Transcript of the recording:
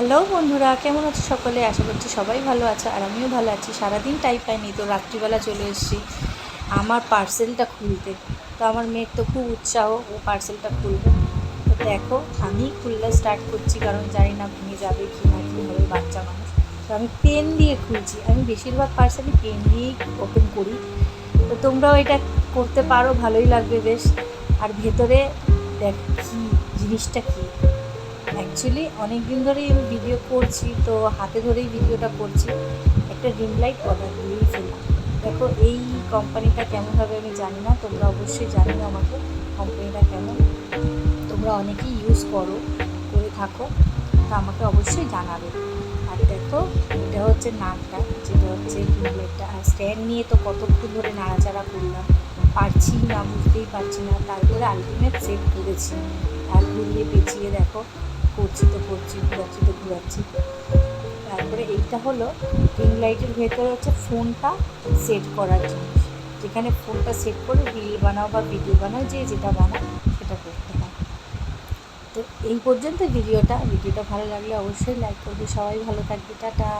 Hello বন্ধুরা, কেমন আছো সকলে? আশা করছি সবাই ভালো আছে আর আমিও ভালো আছি। সারাদিন টাইম পাইনি, তো রাত্রিবেলা চলে এসেছি আমার পার্সেলটা খুলতে। তো আমার মেয়ের তো খুব উৎসাহ, ও পার্সেলটা খুলবে। তো দেখো, আমি খুললে স্টার্ট করছি, কারণ জানি না ভেঙে যাবে কি না, কি হবে বাচ্চা মানুষ। তো আমি পেন দিয়ে খুলছি। আমি বেশিরভাগ পার্সেলই পেন দিয়েই ওপেন করি। তো তোমরাও এটা করতে পারো, ভালোই লাগবে বেশ। আর ভেতরে দেখ কী, জিনিসটা কী? অ্যাকচুয়ালি অনেক দিন ধরেই আমি ভিডিও করছি, তো হাতে ধরেই ভিডিওটা করছি। একটা রিং লাইট অর্ডার দিয়েই ফেললাম। দেখো, এই কোম্পানিটা কেমন হবে আমি জানি না, তোমরা অবশ্যই জানিও আমাকে কোম্পানিটা কেমন। তোমরা অনেকেই ইউজ করো, করে থাকো, তা আমাকে অবশ্যই জানাবে। আর দেখো, এটা হচ্ছে নাকটা যেটা হচ্ছে রিং লাইটটা আর স্ট্যান্ড নিয়ে তো কতক্ষণ ধরে নাড়াচাড়া করলাম, পারছি না, বুঝতেই পারছি না। তারপরে আলটিমেট সেট করেছি। আর ঘুরিয়ে পেঁচিয়ে দেখো করছি তো করছি, ঘুরাচ্ছি তো ঘুরাচ্ছি। তারপরে এইটা হলো রিং লাইটের ভেতরে হচ্ছে ফোনটা সেট করার জিনিস। যেখানে ফোনটা সেট করে রিল বানাও বা ভিডিও বানাও, যে যেটা বানাও সেটা করতে হয় তো এই পর্যন্ত ভিডিওটা। ভিডিওটা ভালো লাগলে অবশ্যই লাইক করবে। সবাই ভালো থাকবে। টাটা।